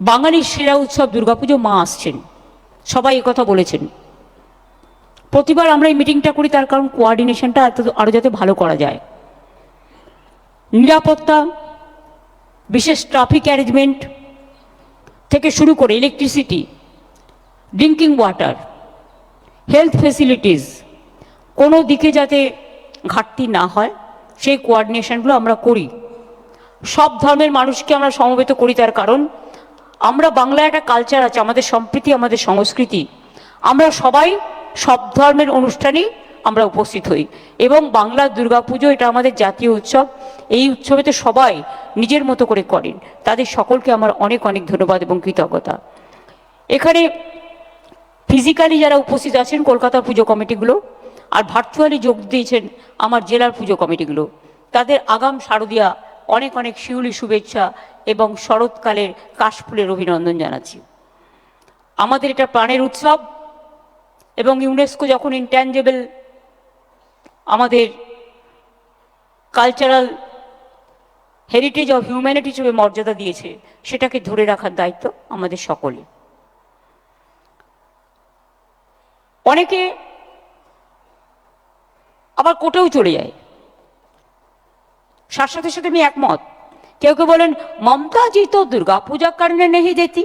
বাঙালির সেরা উৎসব দুর্গাপুজো, মা আসছেন। সবাই কথা বলেছেন। প্রতিবার আমরা এই মিটিংটা করি, তার কারণ কোয়ার্ডিনেশনটা এত আরও যাতে ভালো করা যায়। নিরাপত্তা, বিশেষ ট্রাফিক অ্যারেঞ্জমেন্ট থেকে শুরু করে electricity drinking water health facilities কোনো দিকে যাতে ঘাটতি না হয়, সেই কোয়ার্ডিনেশনগুলো আমরা করি। সব ধর্মের মানুষকে আমরা সমবেত করি, তার কারণ আমরা বাংলায় একটা কালচার আছে, আমাদের সম্প্রীতি, আমাদের সংস্কৃতি। আমরা সবাই সব ধর্মের অনুষ্ঠানেই আমরা উপস্থিত হই। এবং বাংলার দুর্গাপুজো এটা আমাদের জাতীয় উৎসব। এই উৎসবেতে সবাই নিজের মতো করে করেন। তাদের সকলকে আমার অনেক অনেক ধন্যবাদ এবং কৃতজ্ঞতা। এখানে ফিজিক্যালি যারা উপস্থিত আছেন, কলকাতার পুজো কমিটিগুলো, আর ভার্চুয়ালি যোগ দিয়েছেন আমার জেলার পুজো কমিটিগুলো। তাদের আগাম শারদিয়া অনেক অনেক শিউলি শুভেচ্ছা এবং শরৎকালের কাশফুলের অভিনন্দন জানাচ্ছি। আমাদের এটা প্রাণের উৎসব এবং ইউনেস্কো যখন ইনট্যাঞ্জেবল আমাদের কালচারাল হেরিটেজ অফ হিউম্যানিটি হিসেবে মর্যাদা দিয়েছে, সেটাকে ধরে রাখার দায়িত্ব আমাদের সকলে অনেকে আবার কোটেও চলে যায়। সাথে সাথে আমি একমত। কেউ কেউ বলেন, মমতাজি তো দুর্গা পূজা কারণে নেই যেতি।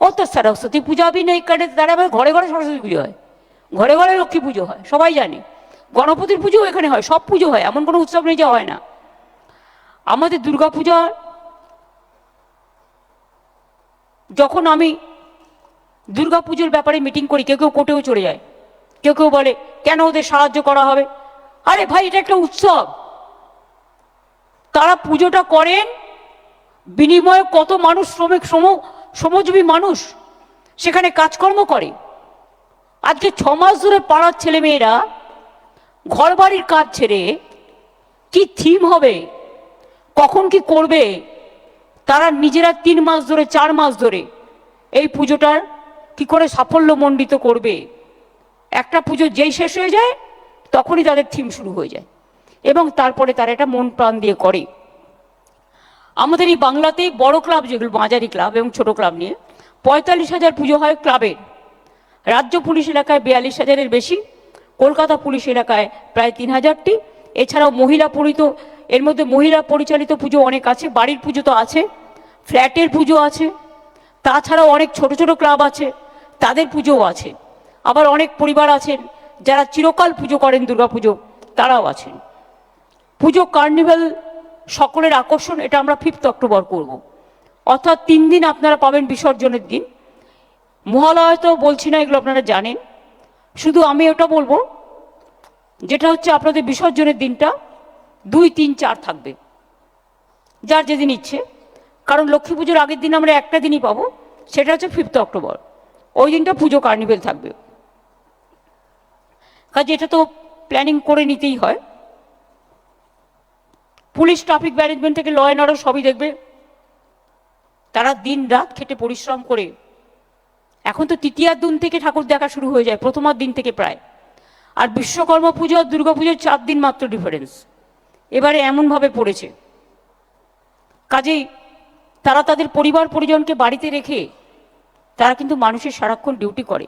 ও তো সরস্বতী পূজা বি নেই করে তারা ঘরে ঘরে সরস্বতী পুজো হয়। ঘরে ঘরে লক্ষ্মী পুজো হয়, সবাই জানে। গণপতির পুজো এখানে হয়, সব পুজো হয়, এমন কোনো উৎসব নেই যা হয় না। আমাদের দুর্গা পূজা, যখন আমি দুর্গা পুজোর ব্যাপারে মিটিং করি, কেউ কেউ কোর্টেও চলে যায়। কেউ কেউ বলে, কেন ওদের সাহায্য করা হবে? আরে ভাই, এটা একটা উৎসব। তারা পুজোটা করেন। বিনিময়ে কত মানুষ শ্রমিক শ্রম শ্রমজীবী মানুষ সেখানে কাজকর্ম করে। আজকে ছ মাস ধরে পাড়ার ছেলেমেয়েরা ঘর বাড়ির কাজ ছেড়ে কি থিম হবে, কখন কি করবে, তারা নিজেরা তিন মাস ধরে, চার মাস ধরে এই পুজোটার কি করে সাফল্য মণ্ডিত করবে। একটা পুজো যেই শেষ হয়ে যায়, তখনই তাদের থিম শুরু হয়ে যায়। এবং তারপরে তারা এটা মন প্রাণ দিয়ে করে। আমাদের এই বাংলাতে বড় ক্লাব যেগুলো, মাঝারি ক্লাব এবং ছোট ক্লাব নিয়ে, পঁয়তাল্লিশ হাজার পুজো হয় ক্লাবের রাজ্য পুলিশ এলাকায় বিয়াল্লিশ হাজারের বেশি, কলকাতা পুলিশ এলাকায় প্রায় তিন হাজারটি। এছাড়াও মহিলা পরিত এর মধ্যে মহিলা পরিচালিত পুজো অনেক আছে, বাড়ির পুজো তো আছে, ফ্ল্যাটের পুজো আছে, তাছাড়াও অনেক ছোট ছোট ক্লাব আছে, তাদের পুজোও আছে। আবার অনেক পরিবার আছেন, যারা চিরকাল পুজো করেন, দুর্গাপুজো, তারাও আছেন। পুজো, কার্নিভাল সকলের আকর্ষণ, এটা আমরা ফিফথ অক্টোবর করব। অর্থাৎ তিন দিন আপনারা পাবেন বিসর্জনের দিন। মহালয় তো বলছি না, এগুলো আপনারা জানেন। শুধু আমি ওটা বলব, যেটা হচ্ছে আপনাদের বিসর্জনের দিনটা দুই, তিন, চার থাকবে। যার যেদিন ইচ্ছে। কারণ লক্ষ্মী পুজোর আগের দিন আমরা একটা দিনই পাবো, সেটা হচ্ছে ফিফথ অক্টোবর। ওই দিনটা পুজো, কার্নিভেল থাকবে। কাজে এটা তো প্ল্যানিং করে নিতেই হয়। পুলিশ ট্রাফিক ম্যানেজমেন্ট থেকে ল অ্যান্ড সবই দেখবে। তারা দিন রাত খেটে পরিশ্রম করে। এখন তো তৃতীয়ার দিন থেকে ঠাকুর দেখা শুরু হয়ে যায়, প্রথমার দিন থেকে প্রায়। আর বিশ্বকর্মা পুজো আর দুর্গা পুজোর চার দিন মাত্র ডিফারেন্স এবারে এমনভাবে পড়েছে। কাজেই তারা তাদের পরিবার পরিজনকে বাড়িতে রেখে তারা কিন্তু মানুষের সারাক্ষণ ডিউটি করে।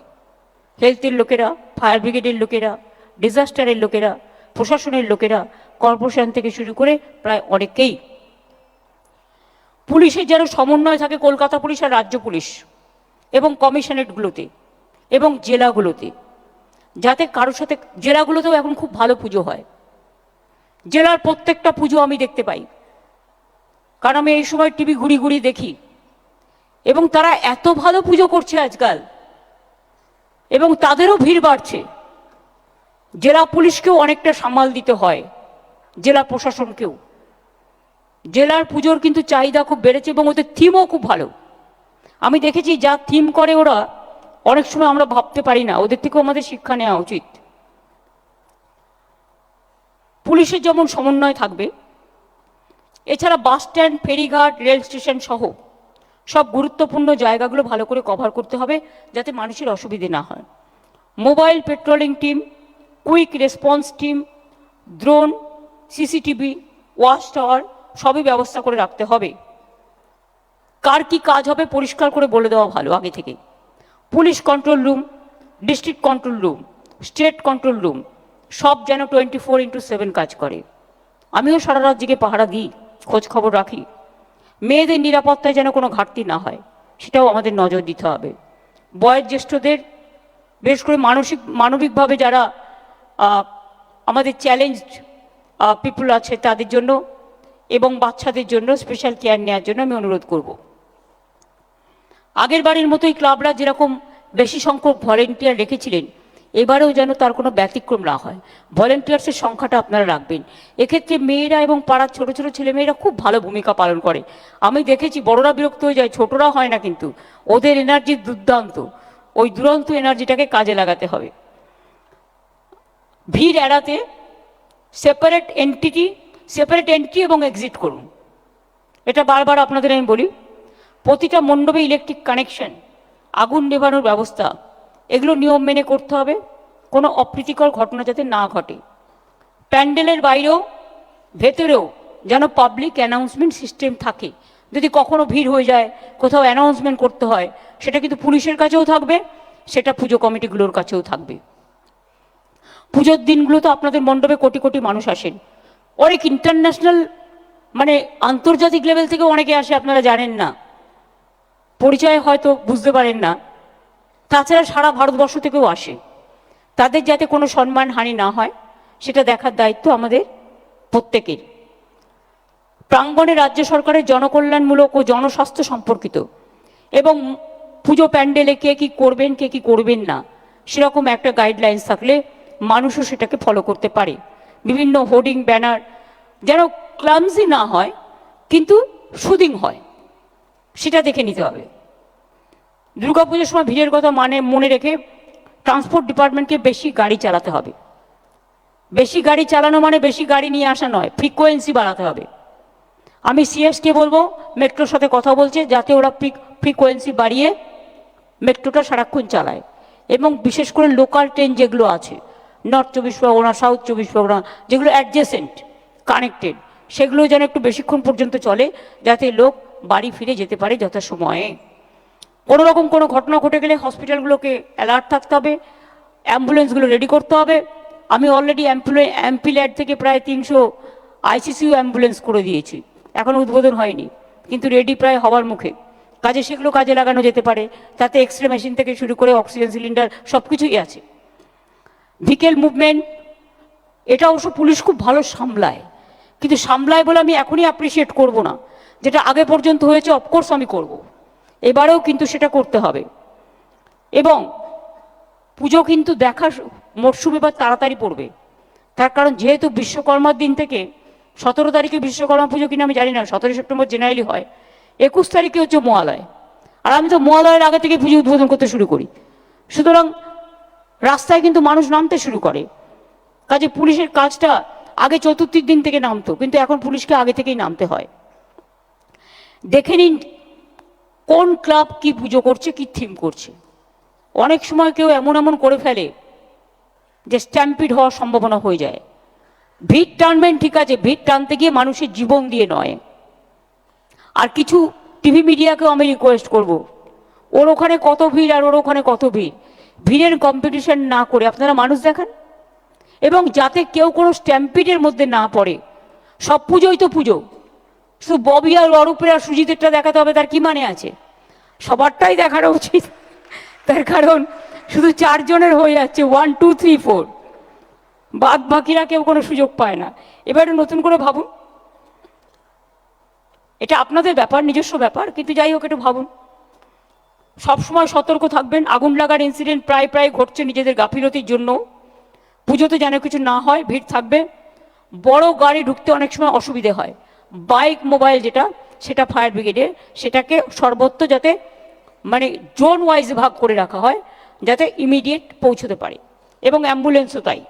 হেলথের লোকেরা ফায়ার ব্রিগেডের লোকেরা ডিজাস্টারের লোকেরা, প্রশাসনের লোকেরা কর্পোরেশন থেকে শুরু করে প্রায় অনেকেই পুলিশের যেন সমন্বয় থাকে কলকাতা পুলিশ আর রাজ্য পুলিশ এবং কমিশনারেটগুলোতে এবং জেলাগুলোতে, যাতে কারোর সাথে, জেলাগুলোতেও এখন খুব ভালো পুজো হয়। জেলার প্রত্যেকটা পুজো আমি দেখতে পাই। কারণ আমি এই সময় টিভি ঘুরি ঘুরি দেখি। এবং তারা এত ভালো পুজো করছে আজকাল। এবং তাদেরও ভিড় বাড়ছে। জেলা পুলিশকেও অনেকটা সামাল দিতে হয়। জেলা প্রশাসনকেও। জেলার পুজোর কিন্তু চাহিদা খুব বেড়েছে এবং ওদের থিমও খুব ভালো। আমি দেখেছি যা থিম করে ওরা, অনেক সময় আমরা ভাবতে পারি না, ওদের থেকেও আমাদের শিক্ষা নেওয়া উচিত। পুলিশের যেমন সমন্বয় থাকবে, এছাড়া বাস স্ট্যান্ড, ফেরিঘাট, রেল স্টেশন সহ সব গুরুত্বপূর্ণ জায়গাগুলো ভালো করে কভার করতে হবে যাতে মানুষের অসুবিধে না হয়। Mobile patrolling team, quick response team, drone CCTV, watch tower সবই ব্যবস্থা করে রাখতে হবে। কার কি কাজ হবে পরিষ্কার করে বলে দেওয়া ভালো আগে থেকে police control room, district control room, state control room, সব যেন টোয়েন্টি ফোর ইন্টু সেভেন কাজ করে। আমিও সারা রাত জেগে পাহারা দিই, খোঁজ খবর রাখি। মেয়েদের নিরাপত্তায় যেন কোনো ঘাটতি না হয়, সেটাও আমাদের নজর দিতে হবে। বয়োজ্যেষ্ঠদের, বিশেষ করে মানসিক, মানবিকভাবে যারা আমাদের চ্যালেঞ্জ পিপুল আছে তাদের জন্য এবং বাচ্চাদের জন্য স্পেশাল কেয়ার নেওয়ার জন্য আমি অনুরোধ করব। আগের বাড়ির মতোই ক্লাবরা যেরকম বেশি সংখ্যক ভলেন্টিয়ার রেখেছিলেন, এবারেও যেন তার কোনো ব্যতিক্রম না হয়। ভলেন্টিয়ার্সের সংখ্যাটা আপনারা রাখবেন। এক্ষেত্রে মেয়েরা এবং পাড়ার ছোট ছোট ছেলেমেয়েরা খুব ভালো ভূমিকা পালন করে। আমি দেখেছি বড়রা বিরক্ত হয়ে যায়, ছোটরা হয় না কিন্তু। ওদের এনার্জি দুর্দান্ত। ওই দুরন্ত এনার্জিটাকে কাজে লাগাতে হবে। ভিড় এড়াতে সেপারেট এন্টিটি সেপারেট এন্ট্রি এবং এক্সিট করুন। এটা বারবার আপনাদের আমি বলি, প্রতিটা মণ্ডপে ইলেকট্রিক কানেকশন আগুন নেভানোর ব্যবস্থা, এগুলো নিয়ম মেনে করতে হবে, কোনো অপ্রীতিকর ঘটনা যাতে না ঘটে। প্যান্ডেলের বাইরেও, ভেতরেও যেন পাবলিক অ্যানাউন্সমেন্ট সিস্টেম থাকে। যদি কখনো ভিড় হয়ে যায়, কোথাও অ্যানাউন্সমেন্ট করতে হয়, সেটা কিন্তু পুলিশের কাছেও থাকবে, সেটা পুজো কমিটিগুলোর কাছেও থাকবে। পুজোর দিনগুলো তো আপনাদের মণ্ডপে কোটি কোটি মানুষ আসেন। অনেক ইন্টারন্যাশনাল মানে আন্তর্জাতিক লেভেল থেকে অনেকে আসে, আপনারা জানেন না। পরিচয় হয়তো বুঝতে পারেন না। তাছাড়া সারা ভারতবর্ষ থেকেও আসে। তাদের যাতে কোনো সম্মান হানি না হয়, সেটা দেখার দায়িত্ব আমাদের প্রত্যেকের। প্রাঙ্গণে রাজ্য সরকারের জনকল্যাণমূলক ও জনস্বাস্থ্য সম্পর্কিত। এবং পুজো প্যান্ডেলে কে কি করবেন, কে কি করবেন না, সেরকম একটা গাইডলাইন্স থাকলে মানুষও সেটাকে ফলো করতে পারে। বিভিন্ন হোর্ডিং ব্যানার যেন ক্লামজি না হয়, কিন্তু সুদিং হয়। সেটা দেখে নিতে হবে। দুর্গাপুজোর সময় ভিড়ের কথা মানে মনে রেখে ট্রান্সপোর্ট ডিপার্টমেন্টকে বেশি গাড়ি চালাতে হবে। বেশি গাড়ি চালানো মানে বেশি গাড়ি নিয়ে আসা নয় ফ্রিকোয়েন্সি বাড়াতে হবে। আমি সিএসকে বলব, মেট্রোর সাথে কথা বলছে, যাতে ওরা ফ্রিকোয়েন্সি বাড়িয়ে মেট্রোটা সারাক্ষণ চালায়। এবং বিশেষ করে লোকাল ট্রেন যেগুলো আছে নর্থ চব্বিশ পরগনা সাউথ চব্বিশ পরগনা, যেগুলো অ্যাডজেসেন্ট কানেক্টেড সেগুলো যেন একটু বেশিক্ষণ পর্যন্ত চলে, যাতে লোক বাড়ি ফিরে যেতে পারে যথাসময়ে। কোনো রকম কোনো ঘটনা ঘটে গেলে হসপিটালগুলোকে অ্যালার্ট থাকতে হবে অ্যাম্বুলেন্সগুলো রেডি করতে হবে। আমি অলরেডি অ্যাম্পিল্যাড থেকে প্রায় তিনশো আইসিসিউ অ্যাম্বুলেন্স করে দিয়েছি। এখনও উদ্বোধন হয়নি, কিন্তু রেডি প্রায় হওয়ার মুখে। কাজে সেগুলো কাজে লাগানো যেতে পারে, তাতে এক্স রে মেশিন থেকে শুরু করে অক্সিজেন সিলিন্ডার সব কিছুই আছে। ভিকেল মুভমেন্ট এটা অবশ্য পুলিশ খুব ভালো সামলায়। কিন্তু সামলায় বলে আমি এখনই অ্যাপ্রিসিয়েট করব না। যেটা আগে পর্যন্ত হয়েছে অফকোর্স আমি করব। এবারেও কিন্তু সেটা করতে হবে। এবং পুজো কিন্তু দেখা মরশুম এবার তাড়াতাড়ি পড়বে। তার কারণ যেহেতু বিশ্বকর্মার দিন থেকে, সতেরো তারিখে বিশ্বকর্মা পুজো কিনা আমি জানি না, সতেরোই সেপ্টেম্বর জেনারেলি হয়। একুশ তারিখে হচ্ছে মহালয়। আর আমি তো মহালয়ের আগে থেকে পুজো উদ্বোধন করতে শুরু করি। সুতরাং রাস্তায় কিন্তু মানুষ নামতে শুরু করে। কাজে পুলিশের কাজটা আগে চতুর্থীর দিন থেকে নামতো, কিন্তু এখন পুলিশকে আগে থেকেই নামতে হয়। দেখে নিন কোন ক্লাব কি পুজো করছে, কি থিম করছে। অনেক সময় কেউ এমন এমন করে ফেলে যে স্ট্যাম্পিড হওয়ার সম্ভাবনা হয়ে যায়। ভিড় টানবেন ঠিক আছে, ভিড় টানতে গিয়ে মানুষের জীবন দিয়ে নয়। আর কিছু টিভি মিডিয়াকেও আমি রিকোয়েস্ট করব। ওর ওখানে কত ভিড় আর ওর ওখানে কত ভিড়? ভিড়ের কম্পিটিশন না করে আপনারা মানুষ দেখান। এবং যাতে কেউ কোনো স্ট্যাম্পিডের মধ্যে না পড়ে, সব পুজোই তো পুজো। শুধু ববি আর অরূপের আর সুজিতেরটা দেখাতে হবে, তার কি মানে আছে? সবারটাই দেখানো উচিত। তার কারণ শুধু চারজনের হয়ে যাচ্ছে ওয়ান টু থ্রি ফোর বাদ বাকিরা কেউ কোনো সুযোগ পায় না। এবার নতুন করে ভাবুন। এটা আপনাদের ব্যাপার, নিজস্ব ব্যাপার, কিন্তু যাই হোক, একটু ভাবুন। সবসময় সতর্ক থাকবেন। আগুন লাগার ইনসিডেন্ট প্রায় প্রায় ঘটছে নিজেদের গাফিলতির জন্য। পুজোতে যেন কিছু না হয়, ভিড় থাকবে। বড় গাড়ি ঢুকতে অনেক সময় অসুবিধে হয়। বাইক, মোবাইল যেটা, সেটা ফায়ার ব্রিগেডের। সেটাকে সর্বত্র যাতে মানে জোন ওয়াইজ ভাগ করে রাখা হয়, যাতে ইমিডিয়েট পৌঁছতে পারে। এবং অ্যাম্বুলেন্সও তাই।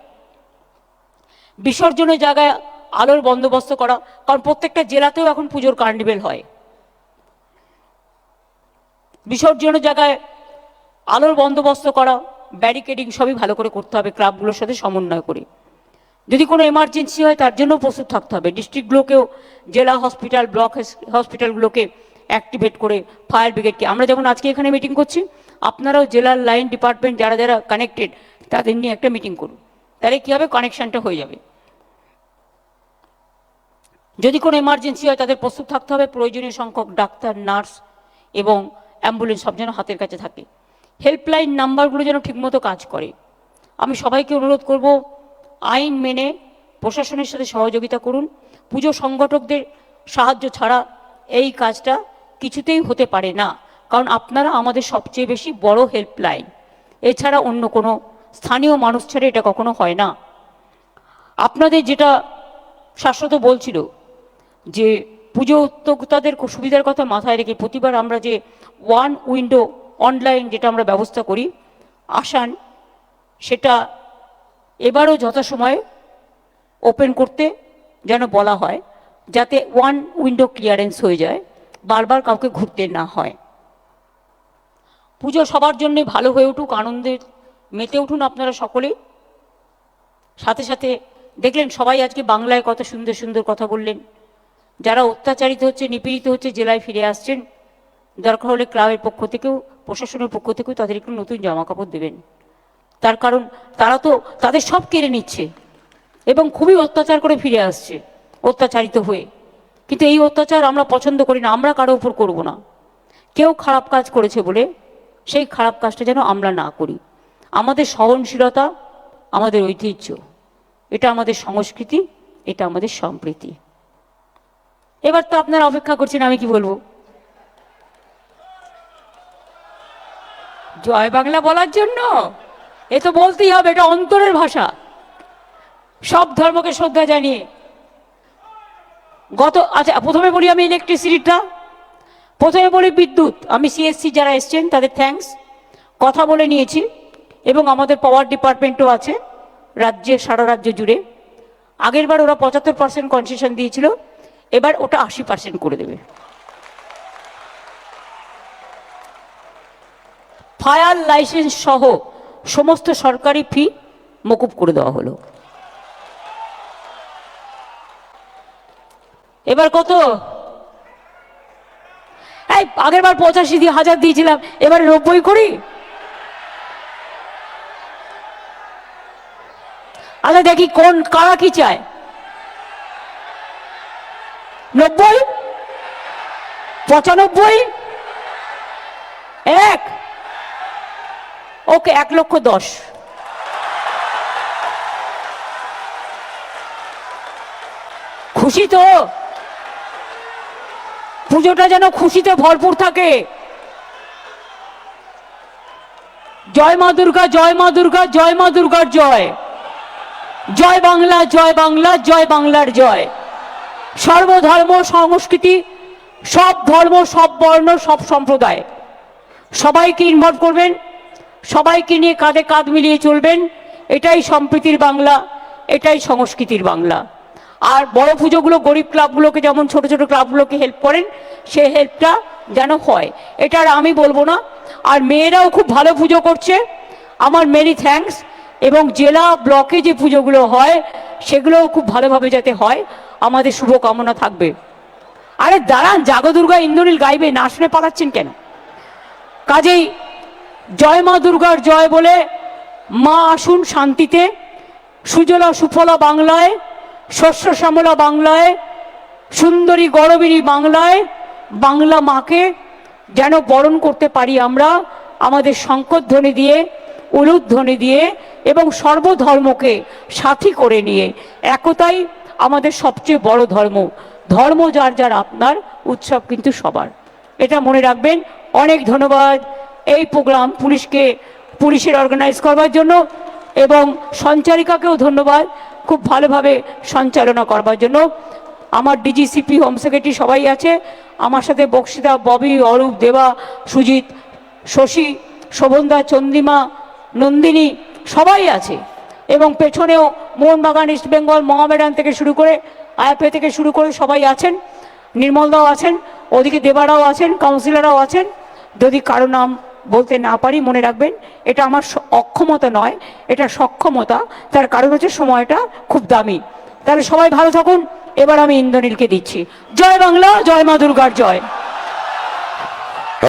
বিসর্জনের জায়গায় আলোর বন্দোবস্ত করা, কারণ প্রত্যেকটা জেলাতেও এখন পুজোর কার্নিভেল হয়। বিসর্জনের জায়গায় আলোর বন্দোবস্ত করা ব্যারিকেডিং সবই ভালো করে করতে হবে ক্লাবগুলোর সাথে সমন্বয় করে। যদি কোনো এমার্জেন্সি হয়, তার জন্য প্রস্তুত থাকতে হবে। ডিস্ট্রিক্টগুলোকেও জেলা হসপিটাল ব্লক হসপিটালগুলোকে অ্যাক্টিভেট করে ফায়ার ব্রিগেডকে আমরা যেমন আজকে এখানে মিটিং করছি, আপনারাও জেলার লাইন ডিপার্টমেন্ট যারা যারা কানেক্টেড তাদের নিয়ে একটা মিটিং করুন। তাহলে কী হবে? কানেকশানটা হয়ে যাবে। যদি কোনো এমার্জেন্সি হয়, তাদের প্রস্তুত থাকতে হবে। প্রয়োজনীয় সংখ্যক ডাক্তার নার্স এবং অ্যাম্বুলেন্স সব যেন হাতের কাছে থাকে। হেল্পলাইন নাম্বারগুলো যেন ঠিকমতো কাজ করে। আমি সবাইকে অনুরোধ করব, আইন মেনে প্রশাসনের সাথে সহযোগিতা করুন। পুজো সংগঠকদের সাহায্য ছাড়া এই কাজটা কিছুতেই হতে পারে না, কারণ আপনারা আমাদের সবচেয়ে বেশি বড় হেল্পলাইন। এছাড়া অন্য কোনো স্থানীয় মানুষ ছাড়া এটা কখনো হয় না। আপনাদের যেটা শাশ্বত বলছিল যে পুজো উদ্যোক্তাদের সুবিধার কথা মাথায় রেখে প্রতিবার আমরা যে ওয়ান উইন্ডো অনলাইন যেটা আমরা ব্যবস্থা করি, আসান, সেটা এবারও যথাসময়ে ওপেন করতে যেন বলা হয়, যাতে ওয়ান উইন্ডো ক্লিয়ারেন্স হয়ে যায়, বারবার কাউকে ঘুরতে না হয়। পুজো সবার জন্যে ভালো হয়ে উঠুক, আনন্দে মেতে উঠুন আপনারা সকলেই। সাথে সাথে দেখলেন সবাই আজকে বাংলায় কত সুন্দর সুন্দর কথা বললেন। যারা অত্যাচারিত হচ্ছে, নিপীড়িত হচ্ছে, জেলায় ফিরে আসছেন, দরকার হলে ক্লাবের পক্ষ থেকেও, প্রশাসনের পক্ষ থেকেও তাদের একটু নতুন জামা কাপড় দেবেন। তার কারণ, তারা তো তাদের সব কেড়ে নিচ্ছে এবং খুবই অত্যাচার করে ফিরে আসছে, অত্যাচারিত হয়ে। কিন্তু এই অত্যাচার আমরা পছন্দ করি না, আমরা কারও উপর করব না। কেউ খারাপ কাজ করেছে বলে সেই খারাপ কাজটা যেন আমরা না করি। আমাদের সহনশীলতা, আমাদের ঐতিহ্য, এটা আমাদের সংস্কৃতি, এটা আমাদের সম্প্রীতি। এবার তো আপনারা অপেক্ষা করছেন, আমি কি বলব? জয় বাংলা বলার জন্য? এ তো বলতেই হবে, এটা অন্তরের ভাষা। সব ধর্মকে শ্রদ্ধা জানিয়ে। গত আচ্ছা প্রথমে বলি আমি ইলেকট্রিসিটিটা প্রথমে বলি বিদ্যুৎ। আমি সিএসসি যারা এসছেন, তাদের থ্যাঙ্কস কথা বলে নিয়েছি, এবং আমাদের পাওয়ার ডিপার্টমেন্টও আছে, রাজ্যে, সারা রাজ্য জুড়ে। আগের বার ওরা পঁচাত্তর পার্সেন্ট কনসেশন দিয়েছিল। এবার ওটা আশি পার্সেন্ট করে দেবে। ফায়ার লাইসেন্স সহ সমস্ত সরকারি ফি মকুব করে দেওয়া হলো। এবার কত? এই, আগের বার পঁচাশি দিয়ে হাজার দিয়েছিলাম, এবার নব্বই করি? আচ্ছা দেখি কোন, কারা কি চায়? নব্বই? পঁচানব্বই? এক? ওকে, এক লক্ষ দশ। খুশি তো? পুজোটা যেন খুশিতে ভরপুর থাকে। জয় মা দুর্গা, জয় মা দুর্গা, জয় মা দুর্গার জয়। জয় বাংলা জয় বাংলা, জয় বাংলার জয়। সর্বধর্ম সংস্কৃতি, সব ধর্ম, সব বর্ণ, সব সম্প্রদায়। সবাইকে ইনভলভ করবেন, সবাইকে নিয়ে কাঁধে কাঁধ মিলিয়ে চলবেন, এটাই সম্প্রীতির বাংলা, এটাই সংস্কৃতির বাংলা। আর বড় পুজোগুলো, গরিব ক্লাবগুলোকে যেমন ছোট ছোট ক্লাবগুলোকে হেল্প করেন সেই হেল্পটা যেন হয়। এটা আর আমি বলব না। আর মেয়েরাও খুব ভালো পুজো করছে। আমার মেনি থ্যাঙ্কস এবং জেলা, ব্লকে যে পুজোগুলো হয়, সেগুলোও খুব ভালোভাবে যাতে হয়। আমাদের শুভকামনা থাকবে। আরে দাঁড়ান, জাগদুর্গা ইন্দ্রনীল গাইবে, না শুনে পালাচ্ছেন কেন? কাজেই জয় মা দুর্গার জয় বলে মা আসুন শান্তিতে, সুজলা সুফলা বাংলায়, শস্য শ্যামলা বাংলায়, সুন্দরী গরবিনী বাংলায়, বাংলা মাকে যেন বরণ করতে পারি আমরা, আমাদের শঙ্করধ্বনি দিয়ে, উলুধ্বনি দিয়ে এবং সর্বধর্মকে সাথী করে নিয়ে, একতাই আমাদের সবচেয়ে বড় ধর্ম। ধর্ম যার যার আপনার উৎসব কিন্তু সবার। এটা মনে রাখবেন, অনেক ধন্যবাদ এই প্রোগ্রাম পুলিশকে, পুলিশের অর্গানাইজ করবার জন্য এবং সঞ্চারিকাকেও ধন্যবাদ খুব ভালোভাবে সঞ্চালনা করবার জন্য। আমার ডিজিসিপি হোম সেক্রেটারি সবাই আছে। আমার সাথে বক্সিতা ববি, অরূপ, দেবা, সুজিত, শশী, শোভনদা চন্দ্রিমা নন্দিনী সবাই আছে। এবং পেছনেও মোহনবাগান, ইস্ট বেঙ্গল, মহামেডান থেকে শুরু করে আয়াপে থেকে শুরু করে সবাই আছেন, নির্মলদাও আছেন, ওদিকে দেবারাও আছেন, কাউন্সিলররাও আছেন। যদি কারও নাম বলতে না পারি, মনে রাখবেন, এটা আমার অক্ষমতা নয়, এটা সক্ষমতা, তার কারণ হচ্ছে সময়টা খুব দামি। তাহলে সবাই ভালো থাকুন, এবার আমি ইন্দ্রনীলকে দিচ্ছি। জয় বাংলা, জয় মা দুর্গার জয়।